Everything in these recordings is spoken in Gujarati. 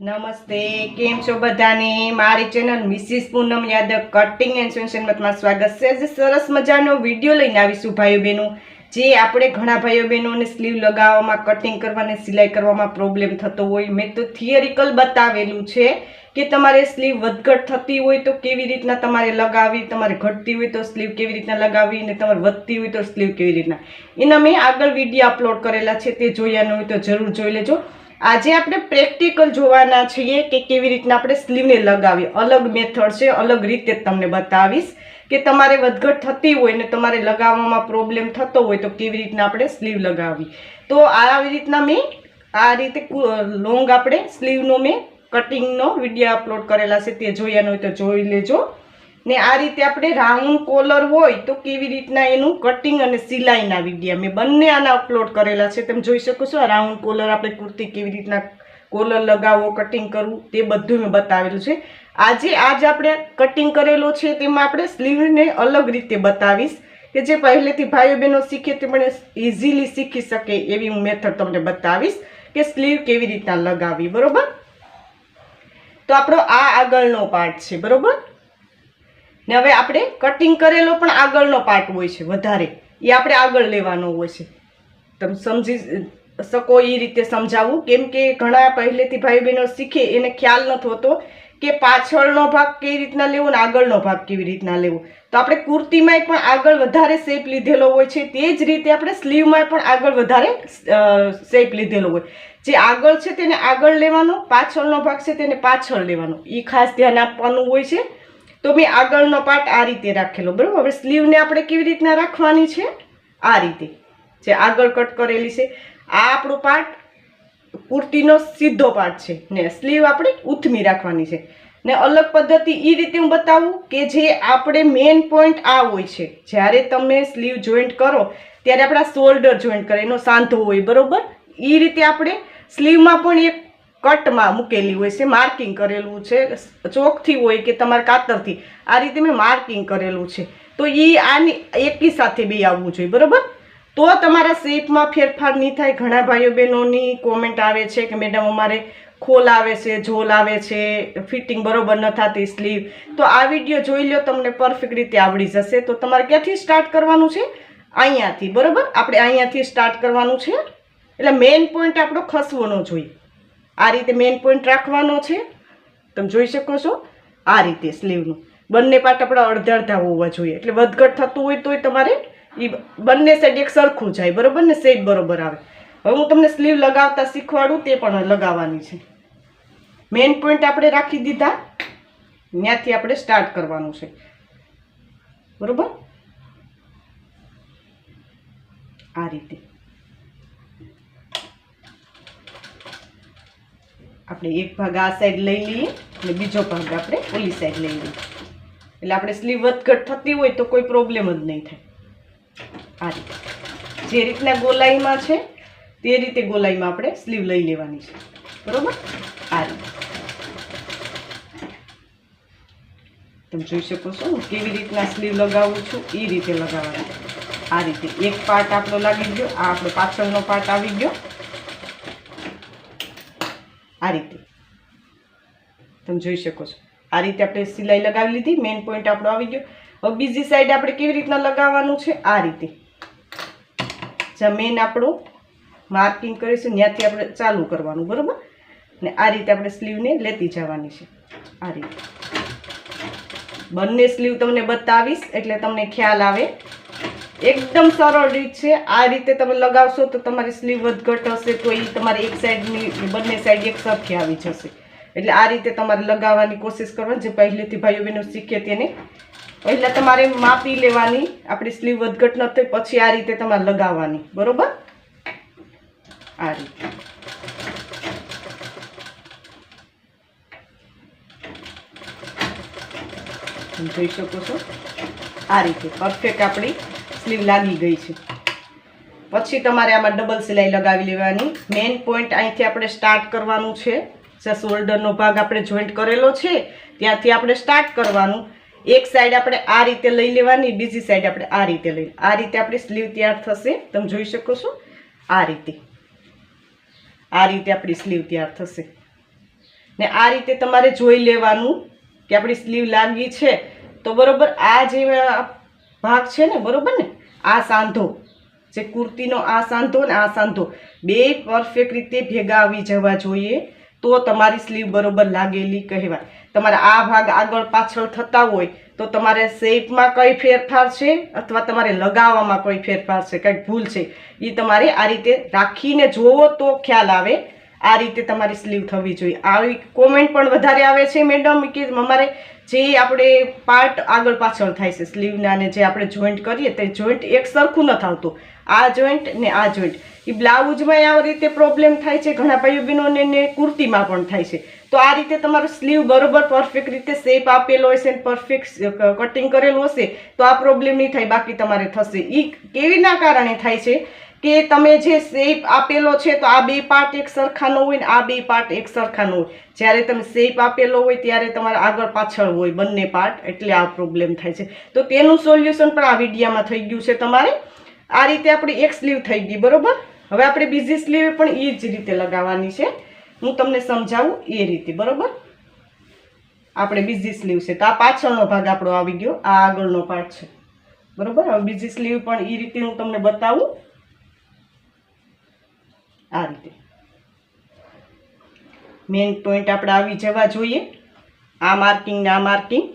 નમસ્તે, કેમ છો બધાને? મારી channel Mrs Poonam Yadav cutting and સેન્શનમાં મતમાં સ્વાગત છે. આજે સરસ મજાનો વીડિયો લઈને આવીશું ભાઈઓ બહેનો જે આપણે ઘણા ભાઈઓ બહેનોને સ્લીવ લગાવવામાં કટિંગ કરવાને, સિલાઈ કરવામાં પ્રોબ્લેમ થતો હોય. મેં તો થિયરિકલ બતાવેલું છે. કે તમારે સ્લીવ વધઘટ થતી હોય તો કેવી રીતના તમારે લગાવી, તમારે ઘટતી હોય તો સ્લીવ કેવી રીતના લગાવી અને તમારે વધતી હોય તો સ્લીવ કેવી રીતના. એના મેં આગળ વીડિયો અપલોડ કરેલા છે, તે જોયા હોય તો જરૂર જોઈ લેજો. આજે આપણે પ્રેક્ટિકલ જોવાના છીએ કે કેવી રીતના આપણે સ્લીવને લગાવીએ અલગ મેથડ છે, અલગ રીતે તમને બતાવીશ કે તમારે વધઘટ થતી હોય ને તમારે લગાવવામાં પ્રોબ્લેમ થતો હોય તો કેવી રીતના આપણે સ્લીવ લગાવી. તો આવી રીતના મેં આ રીતે લોંગ આપણે સ્લીવનો મેં કટિંગનો વીડિયો અપલોડ કરેલા છે, તે જોયા હોય તો જોઈ લેજો. ને આ રીતે આપણે રાઉન્ડ કોલર હોય તો કેવી રીતના એનું કટિંગ અને સિલાઈના વિડીયા, મેં બંને આના અપલોડ કરેલા છે, તમે જોઈ શકો છો રાઉન્ડ કોલર આપણે કુર્તી કેવી રીતના કોલર લગાવવો કટિંગ કરવું, તે બધું મેં બતાવેલું છે. આજે આજ આપણે કટિંગ કરેલો છે, તેમાં આપણે સ્લીવને અલગ રીતે બતાવીશ. કે જે પહેલેથી ભાઈઓ બહેનો શીખે તે પણ ઇઝીલી શીખી શકે એવી હું મેથડ તમને બતાવીશ કે સ્લીવ કેવી રીતના લગાવી બરોબર? તો આપણો આ આગળનો પાર્ટ છે, બરોબર? ને હવે આપણે કટિંગ કરેલો પણ આગળનો પાર્ટ હોય છે, વધારે. એ આપણે આગળ લેવાનો હોય છે. તમે સમજી શકો એ રીતે સમજાવું? કેમ કે ઘણા પહેલેથી ભાઈ બહેનો શીખે, એને ખ્યાલ નથી હોતો કે પાછળનો ભાગ કેવી રીતના લેવો ને આગળનો ભાગ કેવી રીતના લેવો. તો આપણે કુર્તીમાંય પણ આગળ વધારે શેપ લીધેલો હોય છે. તે જ રીતે આપણે સ્લીવમાં પણ આગળ વધારે શેપ લીધેલો હોય. જે આગળ છે તેને આગળ લેવાનો, પાછળનો ભાગ છે તેને પાછળ લેવાનો. એ ખાસ ધ્યાન આપવાનું હોય છે. તો મેં આગળનો પાર્ટ આ રીતે રાખેલો, બરાબર? હવે સ્લીવને આપણે કેવી રીતના રાખવાની છે? આ રીતે. જે આગળ કટ કરેલી છે. આ આપણો પાર્ટ કુર્તીનો સીધો પાર્ટ છે ને સ્લીવ આપણે ઉથમી રાખવાની છે. ને અલગ પદ્ધતિ એ રીતે હું બતાવું કે જે આપણે મેઇન પોઈન્ટ આ હોય છે. જ્યારે તમે સ્લીવ જોઈન્ટ કરો, ત્યારે આપણા શોલ્ડર જોઈન્ટ કરે, એનો સાંધો હોય, બરાબર? એ રીતે આપણે સ્લીવમાં પણ એક કટમાં મૂકેલી હોય છે માર્કિંગ કરેલું છે, ચોકથી હોય કે તમારે કાતરથી. આ રીતે મેં માર્કિંગ કરેલું છે. તો એ આની એકી સાથે બે આવવું જોઈએ, બરોબર? તો તમારા શેપમાં ફેરફાર નહીં થાય? ઘણા ભાઈઓ બહેનોની કોમેન્ટ આવે છે કે, મેડમ, અમારે ખોલ આવે છે, ઝોલ આવે છે, ફિટિંગ બરોબર ન થતી સ્લીવ. તો આ વીડિયો જોઈ લો, તમને પરફેક્ટ રીતે આવડી જશે. તો તમારે ક્યાંથી સ્ટાર્ટ કરવાનું છે? અહીંયાથી, બરોબર? આપણે અહીંયાથી સ્ટાર્ટ કરવાનું છે. એટલે મેઇન પોઈન્ટ આપણો ખસવો ન જોઈએ. આ રીતે મેઇન પોઈન્ટ રાખવાનો છે. તમે જોઈ શકો છો, આ રીતે સ્લીવનું. બંને પાર્ટ આપણા અડધા અડધા હોવા જોઈએ. એટલે વધઘટ થતું હોય તોય તમારે એ બંને સાઈડ એક સરખું જાય, બરોબર ને? સેટ બરોબર આવે. હવે હું તમને સ્લીવ લગાવતા શીખવાડું, તે પણ લગાવવાની છે. મેઇન પોઈન્ટ આપણે રાખી દીધા ત્યાંથી આપણે સ્ટાર્ટ કરવાનું છે. બરોબર? આ રીતે. આપણે એક ભાગ આ સાઈડ લઈ લઈએ, અને બીજો ભાગ આપણે ઓલી સાઈડ લઈ લઈએ. એટલે આપણે સ્લીવ વધઘટ થતી હોય તો કોઈ પ્રોબ્લેમ જ નહીં થાય. આ રીતે. જે રીતના ગોલાઈમાં છે, તે રીતે ગોલાઈમાં આપણે સ્લીવ લઈ લેવાની છે. બરોબર? આ રીતે. તમે જોઈ શકો છો હું કેવી રીતના સ્લીવ લગાવું છું એ રીતે લગાવવાની. આ રીતે એક પાર્ટ આપણો લાગી ગયો, આ આપણો પાછળનો પાર્ટ આવી ગયો. આ રીતે. તમે જોઈ શકો છો. આ રીતે આપણે સિલાઈ લગાવી લીધી મેઇન પોઈન્ટ આપણો આવી ગયો. હવે બીજી સાઈડ આપણે કેવી રીતના લગાવવાનું છે, આ રીતે. જ્યાં મેઇન આપણું માર્કિંગ કરીશું ત્યાંથી આપણે ચાલુ કરવાનું, બરાબર? ને આ રીતે આપણે સ્લીવને લેતી જવાની છે. આ રીતે. બંને સ્લીવ તમને બતાવીશ, એટલે તમને ખ્યાલ આવે. એકદમ સરળ રીત છે. આ રીતે તમે લગાવશો તો તમારી સ્લીવ વધઘટ હશે, તો એ તમારી એક સાઈડની બંને સાઈડ એક સરખી આવી જશે. એટલે આ રીતે તમારે લગાવવાની કોશિશ કરવાની. જે પહેલેથી ભાઈઓ બહેનો શીખે તેને. પહેલાં તમારે માપી લેવાની. આપણી સ્લીવ વધઘટ ન થઈ પછી આ રીતે તમારે લગાવવાની. બરોબર? આ રીતે. જોઈ શકો છો? આ રીતે. પરફેક્ટ આપણી સ્લીવ લાગી ગઈ છે. પછી તમારે આમાં ડબલ સિલાઈ લગાવી લેવાની. મેઇન પોઈન્ટ અહીંથી આપણે સ્ટાર્ટ કરવાનું છે. જ્યાં શોલ્ડરનો ભાગ આપણે જોઈન્ટ કરેલો છે, ત્યાંથી આપણે સ્ટાર્ટ કરવાનું. એક સાઈડ આપણે આ રીતે લઈ લેવાની, બીજી સાઈડ આપણે આ રીતે લઈ આ રીતે આપણી સ્લીવ તૈયાર થશે. તમે જોઈ શકો છો? આ રીતે. આ રીતે આપણી સ્લીવ તૈયાર થશે. ને આ રીતે તમારે જોઈ લેવાનું કે આપણી સ્લીવ લાગી છે. તો બરોબર આ જે ભાગ છે ને, બરોબર ને? આ સાંધો. જે કુર્તીનો આ સાંધો ને આ સાંધો. બે પરફેક્ટ રીતે ભેગા આવી જવા જોઈએ. તો તમારી સ્લીવ બરોબર લાગેલી કહેવાય. તમારે આ ભાગ આગળ પાછળ થતા હોય તો તમારે શેપમાં કઈ ફેરફાર છે અથવા તમારે લગાવવામાં કોઈ ફેરફાર છે, કંઈક ભૂલ છે એ તમારે આ રીતે રાખીને જોવો તો ખ્યાલ આવે. આ રીતે તમારી સ્લીવ થવી જોઈએ. આવી કોમેન્ટ પણ વધારે આવે છે મેડમ કે અમારે જે આપણે પાર્ટ આગળ પાછળ થાય છે સ્લીવના ને જે આપણે જોઈન્ટ કરીએ તે જોઈન્ટ એક સરખું નથી આવતું આ જોઈન્ટ ને આ જોઈન્ટ. એ બ્લાઉઝમાં આ રીતે પ્રોબ્લેમ થાય છે, ઘણા ભાઈઓ બહેનોને ને કુર્તીમાં પણ થાય છે. તો આ રીતે તમારો સ્લીવ બરોબર પરફેક્ટ રીતે શેપ આપેલો હશે ને પરફેક્ટ કટિંગ કરેલું હશે, તો આ પ્રોબ્લેમ નહીં થાય, બાકી તમારે થશે. એ કેવીના કારણે થાય છે કે તમે જે શેપ આપેલો છે, તો આ બે પાર્ટ એક સરખાનો હોય ને આ બે પાર્ટ એક સરખાનો હોય. જ્યારે તમે શેપ આપેલો હોય, ત્યારે તમારે આગળ પાછળ હોય બંને પાર્ટ એટલે આ પ્રોબ્લેમ થાય છે. તો તેનું સોલ્યુશન પણ આ વિડીયામાં થઈ ગયું છે તમારે આ રીતે આપણી એક સ્લીવ થઈ ગઈ, બરોબર? હવે આપણે બીજી સ્લીવ પણ એ જ રીતે લગાવવાની છે. હું તમને સમજાવું એ રીતે, બરોબર? આપણે બીજી સ્લીવ છે. તો આ પાછળનો ભાગ આપણો આવી ગયો, આ આગળનો પાર્ટ છે. બરોબર? હવે બીજી સ્લીવ પણ એ રીતે હું તમને બતાવું. આ રીતે. મેઇન પોઈન્ટ આપણે આવી જવા જોઈએ. આ માર્કિંગ ને આ માર્કિંગ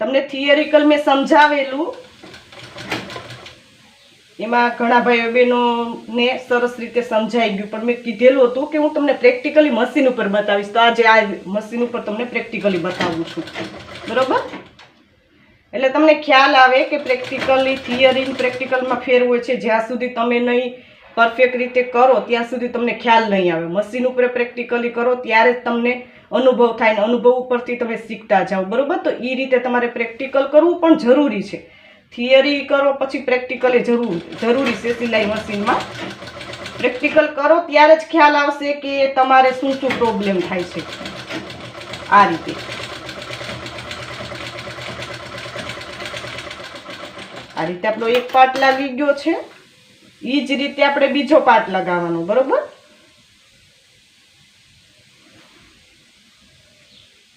તમને થિયરિકલ મેં સમજાવેલું. એમાં ઘણા ભાઈઓ બહેનોને સરસ રીતે સમજાઈ ગયું. પણ મેં કીધેલું હતું કે હું તમને પ્રેક્ટિકલી મશીન ઉપર બતાવીશ. તો આજે આ મશીન ઉપર તમને પ્રેક્ટિકલી બતાવું છું. બરાબર? એટલે તમને ખ્યાલ આવે કે પ્રેક્ટિકલી થિયરી પ્રેક્ટિકલમાં ફેર હોય છે. જ્યાં સુધી તમે નહીં પરફેક્ટ રીતે કરો, ત્યાં સુધી તમને ખ્યાલ નહીં આવે. મશીન ઉપર પ્રેક્ટિકલી કરો, ત્યારે જ તમને અનુભવ થાય ને અનુભવ ઉપરથી તમે શીખતા જાઓ. બરાબર? તો એ રીતે તમારે પ્રેક્ટિકલ કરવું પણ જરૂરી છે. થિયરી કરો, પછી પ્રેક્ટિકલ એ જરૂર, જરૂરી છે સિલાઈ મશીનમાં પ્રેક્ટિકલ કરો, ત્યારે જ ખ્યાલ આવશે કે તમારે શું શું પ્રોબ્લેમ થાય છે. આ રીતે. આ રીતે આપણો એક પાર્ટ લાગી ગયો છે. એ જ રીતે આપણે બીજો પાર્ટ લગાવવાનો, બરોબર?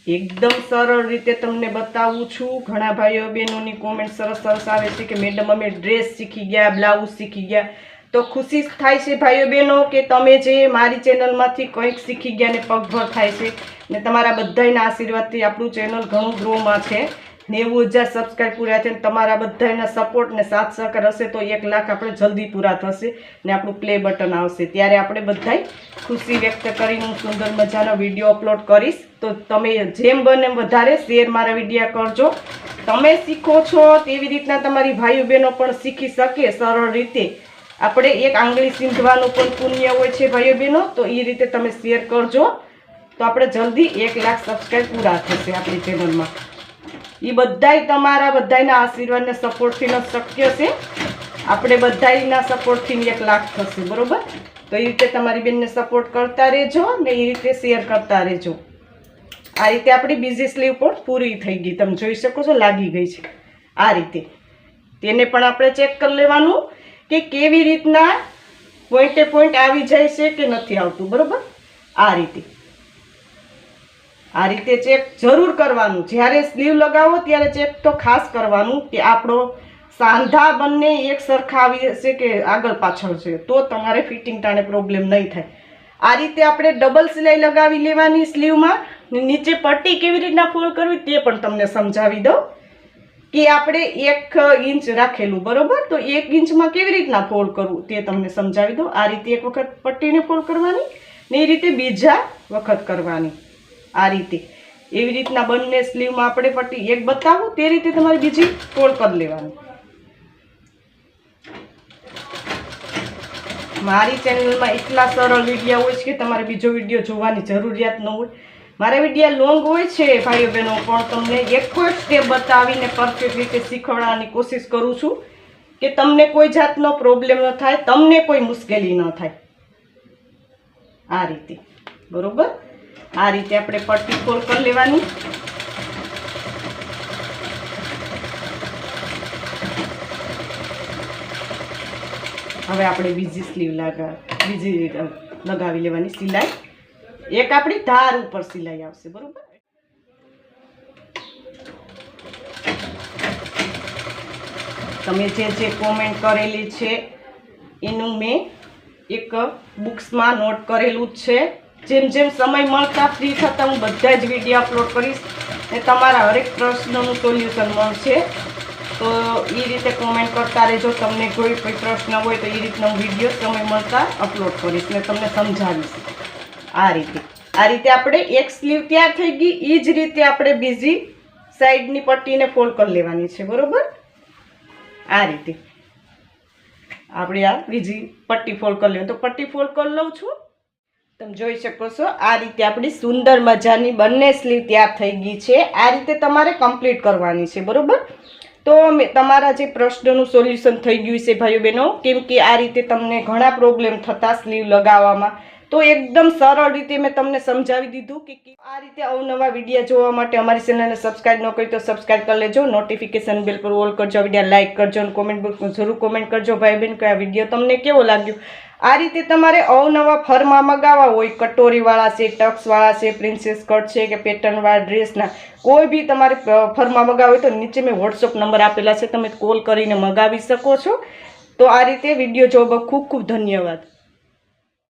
એકદમ સરળ રીતે તમને બતાવું છું. ઘણા ભાઈઓ બહેનોની કોમેન્ટ સરસ સરસ આવે છે કે, મેડમ, અમે ડ્રેસ શીખી ગયા બ્લાઉઝ શીખી ગયા. તો ખુશી થાય છે ભાઈઓ બહેનો કે તમે જે મારી ચેનલમાંથી કંઈક શીખી ગયા ને પગભર થાય છે. ને તમારા બધાના આશીર્વાદથી આપણું ચેનલ ઘણું ગ્રોમાં છે. નેવું હજાર સબસ્ક્રાઈબ પૂરા છે તમારા બધાના સપોર્ટ ને સાથ સહકાર હશે તો એક લાખ આપણે જલ્દી પૂરા થશે ને આપણું પ્લે બટન આવશે. ત્યારે આપણે બધાય ખુશી વ્યક્ત કરીને હું સુંદર મજાનો વીડિયો અપલોડ કરીશ. તો તમે જેમ બને વધારે શેર મારા વિડીયા કરજો. તમે શીખો છો તેવી રીતના તમારી ભાઈઓ બહેનો પણ શીખી શકે સરળ રીતે. આપણે એક આંગળી સીંધવાનું પણ પુણ્ય હોય છે ભાઈઓ બહેનો, તો એ રીતે તમે શેર કરજો. તો આપણે જલ્દી એક લાખ સબસ્ક્રાઈબ પૂરા થશે આપણી ચેનલમાં એ બધાય તમારા બધાયના આશીર્વાદને સપોર્ટથી જ શક્ય છે. આપણે બધાયના સપોર્ટથી એક લાખ થશે, બરોબર? તો એ રીતે તમારી બેનને સપોર્ટ કરતા રહેજો ને એ રીતે શેર કરતા રહેજો. આ રીતે આપણી બીજી સ્લીવ પણ પૂરી થઈ ગઈ. તમે જોઈ શકો છો, લાગી ગઈ છે. આ રીતે. તેને પણ આપણે ચેક કરી લેવાનું કે કેવી રીતના પોઈન્ટે પોઈન્ટ આવી જાય છે કે નથી આવતું, બરોબર? આ રીતે. આ રીતે ચેક જરૂર કરવાનું. જ્યારે સ્લીવ લગાવો ત્યારે ચેક તો ખાસ કરવાનું કે આપણો સાંધા બંને એક સરખા આવી હશે કે આગળ પાછળ છે, તો તમારે ફિટિંગ ટાણે પ્રોબ્લેમ નહીં થાય. આ રીતે આપણે ડબલ સિલાઈ લગાવી લેવાની સ્લીવમાં નીચે પટ્ટી કેવી રીતના ફોલ્ડ કરવી તે પણ તમને સમજાવી દઉં. કે આપણે એક ઇંચ રાખેલું, બરોબર? તો એક ઇંચમાં કેવી રીતના ફોલ્ડ કરવું તે તમને સમજાવી દઉં. આ રીતે એક વખત પટ્ટીને ફોલ્ડ કરવાની ને એ રીતે બીજા વખત કરવાની. આ રીતે. એવી રીતના બંને સ્લીવમાં આપણે પટ્ટી એક બતાવું, તે રીતે તમારે બીજી ફોલ્ડ કરી લેવાની. મારી ચેનલમાં એટલા સરળ વીડિયો હોય છે કે તમારે બીજો વીડિયો જોવાની જરૂરિયાત ન હોય. મારા વિડીયા લોંગ હોય છે, ભાઈઓ બહેનો, પણ તમને એક જ સ્ટેપ બતાવીને પરફેક્ટ રીતે શીખવાડવાની કોશિશ કરું છું કે તમને કોઈ જાતનો પ્રોબ્લેમ ન થાય, તમને કોઈ મુશ્કેલી ન થાય. આ રીતે. બરોબર? આ રીતે આપણે પટ્ટી ફોલ કરી લેવાની. હવે આપણે બીજી સ્લીવ લગા, બીજી લગાવી લેવાની સિલાઈ. એક આપણી ધાર ઉપર સિલાઈ આવશે, બરાબર? તમે જે જે કોમેન્ટ કરેલી છે, એનું મેં એક બુક્સમાં નોટ કરેલું જ છે. જેમ જેમ સમય મળતા ફ્રી થતાં હું બધા જ વીડિયો અપલોડ કરીશ ને તમારા હરેક પ્રશ્નનું સોલ્યુશન મળશે. તો એ રીતે કોમેન્ટ કરતા રહેજો. તમને કોઈ કોઈ પ્રશ્ન હોય તો એ રીતનો હું વીડિયો સમય મળતા અપલોડ કરીશ ને તમને સમજાવીશ. આ રીતે. આ રીતે આપણે એક સ્લીવ ત્યાં થઈ ગઈ. એ જ રીતે આપણે બીજી સાઈડની પટ્ટીને ફોલ્ડ કરી લેવાની છે. બરાબર? આ રીતે. આપણે આ બીજી પટ્ટી ફોલ્ડ કરી લેવાની. તો પટ્ટી ફોલ્ડ કરી લઉં છું. તમે જોઈ શકો છો, આ રીતે આપણી સુંદર મજાની બંને સ્લીવ તૈયાર થઈ ગઈ છે. આ રીતે તમારે કમ્પ્લીટ કરવાની છે, બરાબર? તો તમારા જે પ્રશ્નનું સોલ્યુશન થઈ ગયું છે ભાઈઓ બહેનો, કેમ કે આ રીતે તમને ઘણા પ્રોબ્લેમ થતા સ્લીવ લગાવવામાં. તો એકદમ સરળ રીતે મેં તમને સમજાવી દીધું કે આ રીતે અવનવા વિડીયા જોવા માટે અમારી ચેનલને સબસ્ક્રાઈબ ન કરી તો સબસ્ક્રાઈબ કરી લેજો. નોટિફિકેશન બેલ પર ઓલ કરજો. વીડિયો લાઇક કરજો અને કોમેન્ટ બોક્સમાં જરૂર કોમેન્ટ કરજો. ભાઈ બહેન કે આ વીડિયો તમને કેવો લાગ્યો? આ રીતે તમારે અવનવા ફરમાં મગાવવા હોય, કટોરીવાળા છે, ટક્સવાળા છે પ્રિન્સેસ કટ છે કે પેટર્નવાળા ડ્રેસના કોઈ બી તમારે ફરમાં મગાવવા હોય તો નીચે મેં વોટ્સઅપ નંબર આપેલા છે. તમે કોલ કરીને મગાવી શકો છો. તો આ રીતે વીડિયો જોવા ખૂબ ખૂબ ધન્યવાદ.